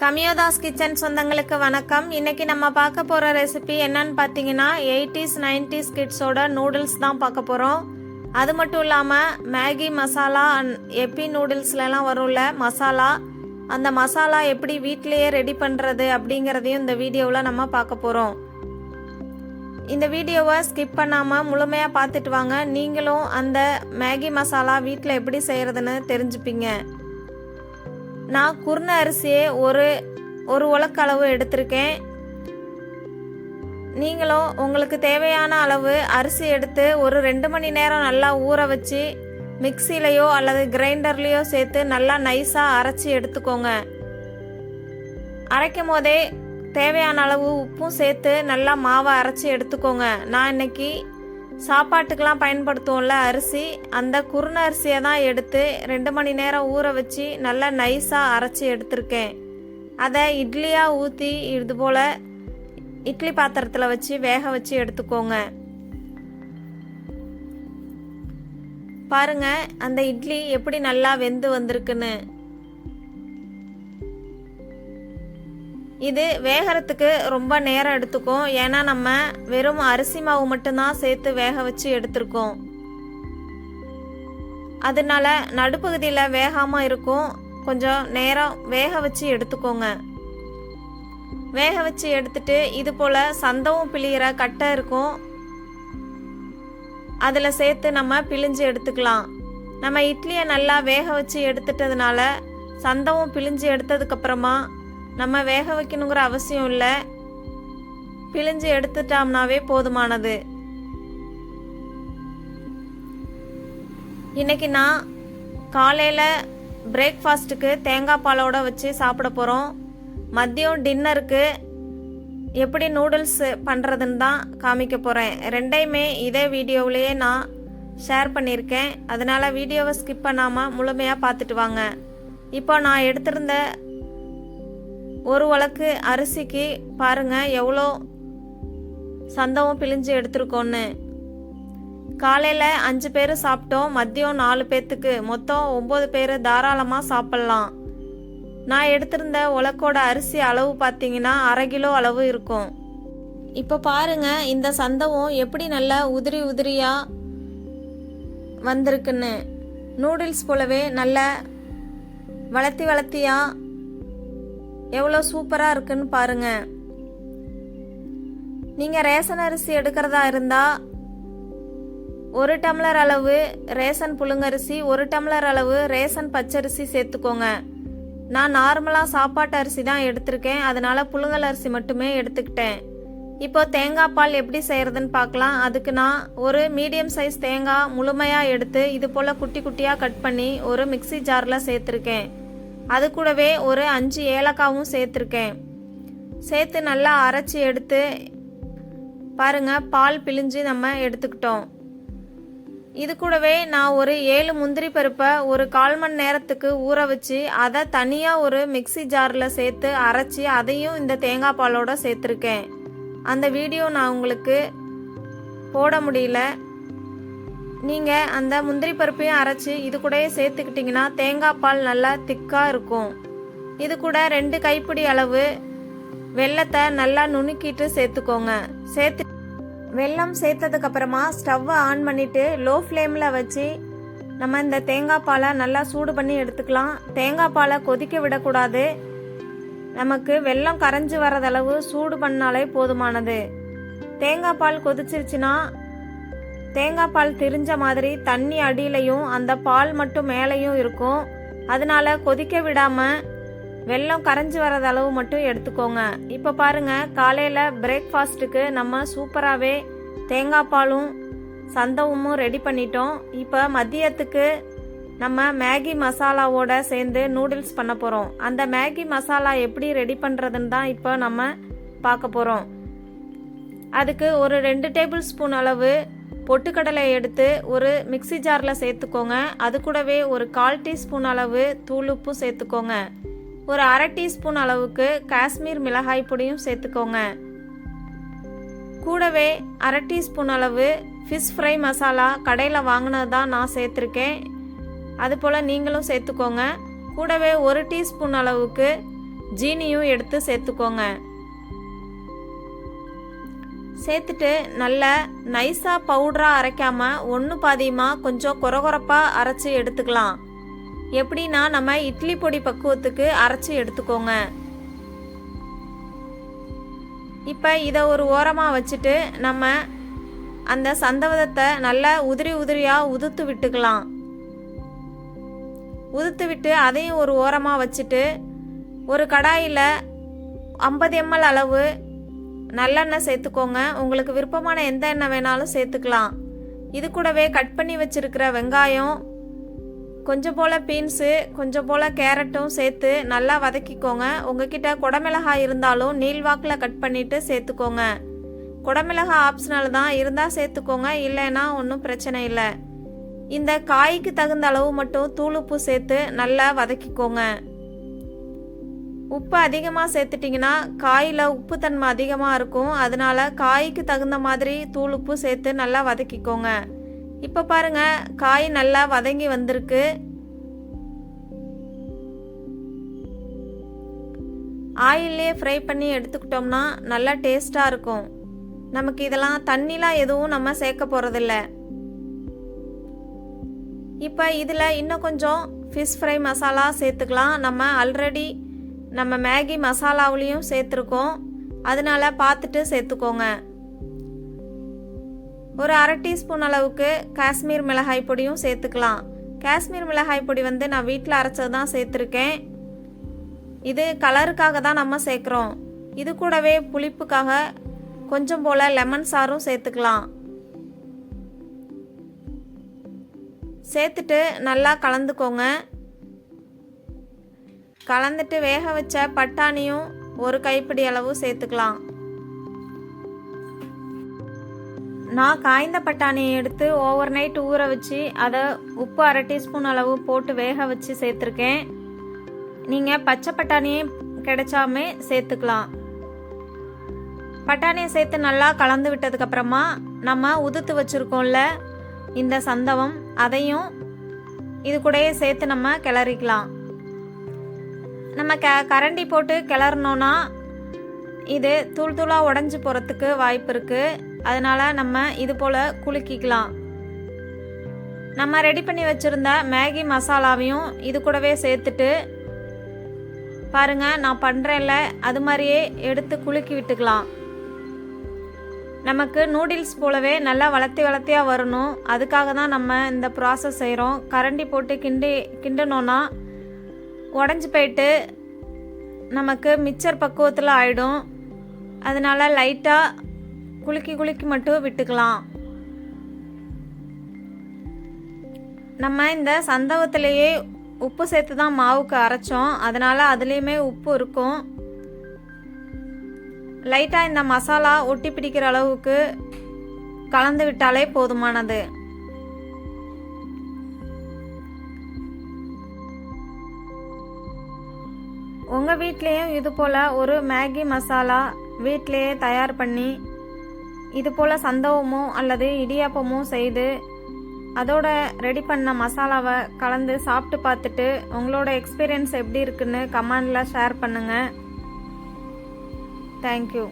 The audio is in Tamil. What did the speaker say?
கமியோதாஸ் கிச்சன் சொந்தங்களுக்கு வணக்கம். இன்னைக்கு நம்ம பார்க்க போகிற ரெசிபி என்னன்னு பார்த்தீங்கன்னா எயிட்டிஸ் நைன்டிஸ் கிட்ஸோட நூடுல்ஸ் தான் பார்க்க போகிறோம் அது மட்டும் இல்லாமல் மேகி மசாலா அண்ட் எப்பி நூடுல்ஸ்லலாம் வரும்ல மசாலா. அந்த மசாலா எப்படி வீட்டிலேயே ரெடி பண்ணுறது அப்படிங்கிறதையும் இந்த வீடியோவில் நம்ம பார்க்க போகிறோம் இந்த வீடியோவை ஸ்கிப் பண்ணாமல் முழுமையாக பார்த்துட்டு வாங்க. நீங்களும் அந்த மேகி மசாலா வீட்டில் எப்படி செய்கிறதுன்னு தெரிஞ்சுப்பீங்க. நான் குருண அரிசியை ஒரு ஒரு உலக்களவு எடுத்திருக்கேன். நீங்களும் உங்களுக்கு தேவையான அளவு அரிசி எடுத்து ஒரு ரெண்டு மணி நேரம் நல்லா ஊற வச்சு மிக்சிலையோ அல்லது கிரைண்டர்லேயோ சேர்த்து நல்லா நைஸாக அரைச்சி எடுத்துக்கோங்க. அரைக்கும் போதே தேவையான அளவு உப்பும் சேர்த்து நல்லா மாவை அரைச்சி எடுத்துக்கோங்க. நான் இன்னைக்கு சாப்பாட்டுக்கெலாம் பயன்படுத்துவோம்ல அரிசி. அந்த குருண அரிசியை தான் எடுத்து ரெண்டு மணி நேரம் ஊற வச்சு நல்லா நைஸாக அரைச்சி எடுத்திருக்கேன். அதை இட்லியாக ஊற்றி இது போல் இட்லி பாத்திரத்தில் வச்சு வேக வச்சு எடுத்துக்கோங்க. பாருங்கள் அந்த இட்லி எப்படி நல்லா வெந்து வந்திருக்குன்னு. இது வேகறதுக்கு ரொம்ப நேரம் எடுத்துக்கும். ஏன்னா நம்ம வெறும் அரிசி மாவு மட்டும்தான் சேர்த்து வேக வச்சு எடுத்திருக்கோம். அதனால நடுப்பகுதியில் வேகாமல் இருக்கும். கொஞ்சம் நேரம் வேக வச்சு எடுத்துக்கோங்க. வேக வச்சு எடுத்துட்டு இது போல சந்தவும் பிழியிற கட்டை இருக்கும். அதில் சேர்த்து நம்ம பிழிஞ்சு எடுத்துக்கலாம். நம்ம இட்லியை நல்லா வேக வச்சு எடுத்துட்டதுனால சந்தவும் பிழிஞ்சு எடுத்ததுக்கப்புறமா நம்ம வேக வைக்கணுங்கிற அவசியம் இல்லை. பிழிஞ்சு எடுத்துட்டோம்னாவே போதுமானது. இன்னைக்கு நான் காலையில் பிரேக்ஃபாஸ்ட்டுக்கு தேங்காய் பாலோட வச்சு சாப்பிட போகிறோம் மதியம் டின்னருக்கு எப்படி நூடுல்ஸ் பண்ணுறதுன்னு தான் காமிக்க போகிறேன் ரெண்டையுமே இதே வீடியோவிலேயே நான் ஷேர் பண்ணியிருக்கேன். அதனால் வீடியோவை ஸ்கிப் பண்ணாமல் முழுமையாக பார்த்துட்டு வாங்க. இப்போ நான் எடுத்திருந்த ஒரு உலக்கு அரிசிக்கு பாருங்க எவ்வளோ சந்தவும் பிழிஞ்சு எடுத்துருக்கோன்னு. காலையில் அஞ்சு பேர் சாப்பிட்டோம் மதியம் நாலு பேர்த்துக்கு மொத்தம் ஒம்பது பேர் தாராளமாக சாப்பிட்லாம். நான் எடுத்திருந்த உலக்கோட அரிசி அளவு பார்த்தீங்கன்னா அரை கிலோ அளவு இருக்கும். இப்போ பாருங்க இந்த சந்தவும் எப்படி நல்லா உதிரி உதிரியாக வந்திருக்குன்னு. நூடுல்ஸ் போலவே நல்ல வளர்த்தி வளர்த்தியாக எவ்வளோ சூப்பராக இருக்குன்னு பாருங்க. நீங்கள் ரேஷன் அரிசி எடுக்கிறதா இருந்தால் ஒரு டம்ளர் அளவு ரேஷன் புழுங்கரிசி ஒரு டம்ளர் அளவு ரேஷன் பச்சரிசி சேர்த்துக்கோங்க. நான் நார்மலாக சாப்பாட்டு அரிசி தான் எடுத்திருக்கேன். அதனால் புழுங்கல் அரிசி மட்டுமே எடுத்துக்கிட்டேன். இப்போ தேங்காய் பால் எப்படி செய்கிறதுன்னு பார்க்கலாம். அதுக்கு நான் ஒரு மீடியம் சைஸ் தேங்காய் முழுமையாக எடுத்து இது போல் குட்டி குட்டியாக கட் பண்ணி ஒரு மிக்ஸி ஜாரில் சேர்த்துருக்கேன். அது கூடவே ஒரு அஞ்சு ஏலக்காவும் சேர்த்துருக்கேன். சேர்த்து நல்லா அரைச்சி எடுத்து பாருங்கள் பால் பிழிஞ்சு நம்ம எடுத்துக்கிட்டோம். இது கூடவே நான் ஒரு ஏழு முந்திரி பருப்பை ஒரு கால் மணி நேரத்துக்கு ஊற வச்சு அதை தனியாக ஒரு மிக்ஸி ஜாரில் சேர்த்து அரைச்சி அதையும் இந்த தேங்காய் பாலோட சேர்த்துருக்கேன். அந்த வீடியோ நான் உங்களுக்கு போட முடியல. நீங்கள் அந்த முந்திரி பருப்பையும் அரைச்சி இது கூடயே சேர்த்துக்கிட்டிங்கன்னா தேங்காய் பால் நல்லா திக்காக இருக்கும். இது கூட ரெண்டு கைப்பிடி அளவு வெள்ளத்தை நல்லா நுணுக்கிட்டு சேர்த்துக்கோங்க. சேர்த்து வெல்லம் சேர்த்ததுக்கப்புறமா ஸ்டவ்வை ஆன் பண்ணிட்டு லோ ஃப்ளேமில் வச்சு நம்ம இந்த தேங்காய் பாலை நல்லா சூடு பண்ணி எடுத்துக்கலாம். தேங்காய் பாலை கொதிக்க விடக்கூடாது. நமக்கு வெல்லம் கரைஞ்சி வரதளவு சூடு பண்ணாலே போதுமானது. தேங்காய் பால் கொதிச்சிருச்சுன்னா தேங்காய் பால் திரிஞ்ச மாதிரி தண்ணி அடியிலையும் அந்த பால் மட்டும் மேலேயும் இருக்கும். அதனால கொதிக்க விடாம வெல்லம் கரைஞ்சி வரத அளவு மட்டும் எடுத்துக்கோங்க. இப்போ பாருங்க காலையில் பிரேக்ஃபாஸ்ட்டுக்கு நம்ம சூப்பராகவே தேங்காய் பாலும் சந்தகமும் ரெடி பண்ணிட்டோம். இப்போ மதியத்துக்கு நம்ம மேகி மசாலாவோட சேர்ந்து நூடுல்ஸ் பண்ண போகிறோம் அந்த மேகி மசாலா எப்படி ரெடி பண்ணுறதுன்னு தான் இப்போ நம்ம பார்க்க போகிறோம் அதுக்கு ஒரு ரெண்டு டேபிள் ஸ்பூன் அளவு பொட்டுக்கடலை எடுத்து ஒரு மிக்ஸி ஜாரில் சேர்த்துக்கோங்க. அது கூடவே ஒரு கால் டீஸ்பூன் அளவு தூளுப்பு சேர்த்துக்கோங்க. ஒரு அரை டீஸ்பூன் அளவுக்கு காஷ்மீர் மிளகாய் பொடியும் சேர்த்துக்கோங்க. கூடவே அரை டீஸ்பூன் அளவு ஃபிஷ் ஃப்ரை மசாலா கடையில் வாங்கினது தான் நான் சேர்த்துருக்கேன். அதுபோல் நீங்களும் சேர்த்துக்கோங்க. கூடவே ஒரு டீஸ்பூன் அளவுக்கு ஜீனியும் எடுத்து சேர்த்துக்கோங்க. சேர்த்துட்டு நல்லா நைஸாக பவுடராக அரைக்காம ஒன்று பாதியமாக கொஞ்சம் குறகுறப்பாக அரைச்சி எடுத்துக்கலாம். எப்படின்னா நம்ம இட்லி பொடி பக்குவத்துக்கு அரைச்சி எடுத்துக்கோங்க. இப்போ இதை ஒரு ஓரமாக வச்சுட்டு நம்ம அந்த சந்தவதத்தை நல்லா உதிரி உதிரியாக உதுத்து விட்டுக்கலாம். உதுத்து விட்டு அதையும் ஒரு ஓரமாக வச்சுட்டு ஒரு கடாயில் ஐம்பது எம்எல் அளவு நல்லெண்ணெய் சேர்த்துக்கோங்க. உங்களுக்கு விருப்பமான எந்த எண்ணெய் வேணாலும் சேர்த்துக்கலாம். இது கூடவே கட் பண்ணி வச்சிருக்கிற வெங்காயம் கொஞ்சம் போல் பீன்ஸு கொஞ்சம் போல் கேரட்டும் சேர்த்து நல்லா வதக்கிக்கோங்க. உங்ககிட்ட குடமிளகாய் இருந்தாலும் நீள்வாக்கில் கட் பண்ணிவிட்டு சேர்த்துக்கோங்க. குடமிளகாய் ஆப்ஷனல் தான். இருந்தால் சேர்த்துக்கோங்க. இல்லைன்னா ஒன்றும் பிரச்சனை இல்லை. இந்த காய்க்கு தகுந்த அளவு மட்டும் தூளுப்பு சேர்த்து நல்லா வதக்கிக்கோங்க. உப்பு அதிகமாக சேர்த்துட்டிங்கன்னா காயில் உப்பு தன்மை அதிகமாக இருக்கும். அதனால காய்க்கு தகுந்த மாதிரி தூள் உப்பு சேர்த்து நல்லா வதக்கிக்கோங்க. இப்போ பாருங்க காய் நல்லா வதங்கி வந்திருக்கு. ஆயிலே ஃப்ரை பண்ணி எடுத்துக்கிட்டோம்னா நல்லா டேஸ்ட்டாக இருக்கும். நமக்கு இதெல்லாம் தண்ணிலாம் எதுவும் நம்ம சேர்க்க போகிறதில்ல இப்போ இதில் இன்னும் கொஞ்சம் ஃபிஷ் ஃப்ரை மசாலா சேர்த்துக்கலாம். நம்ம ஆல்ரெடி நம்ம மேகி மசாலாவிலையும் சேர்த்துருக்கோம். அதனால பார்த்துட்டு சேர்த்துக்கோங்க. ஒரு அரை டீஸ்பூன் அளவுக்கு காஷ்மீர் மிளகாய் பொடியும் சேர்த்துக்கலாம். காஷ்மீர் மிளகாய் பொடி வந்து நான் வீட்டில் அரைச்சது தான் சேர்த்துருக்கேன். இது கலருக்காக தான் நம்ம சேர்க்குறோம். இது கூடவே புளிப்புக்காக கொஞ்சம் போல் லெமன் சாரும் சேர்த்துக்கலாம். சேர்த்துட்டு நல்லா கலந்துக்கோங்க. கலந்துட்டு வேக வச்ச பட்டாணியும் ஒரு கைப்பிடி அளவு சேர்த்துக்கலாம். நான் காய்ந்த பட்டாணியை எடுத்து ஓவர் நைட் ஊற வச்சு அதை உப்பு அரை டீஸ்பூன் அளவு போட்டு வேக வச்சு சேர்த்துருக்கேன். நீங்கள் பச்சை பட்டாணியே கிடைச்சாமே சேர்த்துக்கலாம். பட்டாணியை சேர்த்து நல்லா கலந்து விட்டதுக்கப்புறமா நம்ம உதுத்து வச்சுருக்கோம்ல இந்த சந்தவம் அதையும் இது கூடயே சேர்த்து நம்ம கிளறிக்கலாம். நம்ம க கரண்டி போட்டு கிளறணுன்னா இது தூள் தூளாக உடஞ்சி போகிறதுக்கு வாய்ப்பு இருக்குது அதனால் நம்ம இது போல் குலுக்கிக்கலாம். நம்ம ரெடி பண்ணி வச்சுருந்த மேகி மசாலாவையும் இது கூடவே சேர்த்துட்டு பாருங்க நான் பண்ணுறேன்ல அது மாதிரியே எடுத்து குலுக்கி விட்டுக்கலாம். நமக்கு நூடுல்ஸ் போலவே நல்லா வளர்த்தி வளர்த்தியாக வரணும். அதுக்காக தான் நம்ம இந்த ப்ராசஸ் செய்கிறோம் கரண்டி போட்டு கிண்டி கிண்டனோன்னா உடஞ்சி போயிட்டு நமக்கு மிச்சர் பக்குவத்தில் ஆயிடும். அதனால லைட்டாக குலுக்கி குலுக்கி மட்டும் விட்டுக்கலாம். நம்ம இந்த சந்தவத்திலேயே உப்பு சேர்த்து தான் மாவுக்கு அரைச்சோம். அதனால் அதுலேயுமே உப்பு இருக்கும். லைட்டாக இந்த மசாலா ஒட்டி பிடிக்கிற அளவுக்கு கலந்து விட்டாலே போதுமானது. உங்கள் வீட்லேயும் இது போல் ஒரு மேகி மசாலா வீட்டிலையே தயார் பண்ணி இது போல் சந்தவமோ அல்லது இடியாப்பமோ செய்து அதோட ரெடி பண்ண மசாலாவை கலந்து சாப்பிட்டு பார்த்துட்டு உங்களோட எக்ஸ்பீரியன்ஸ் எப்படி இருக்குன்னு கமெண்டில் ஷேர் பண்ணுங்கள் தேங்க்யூ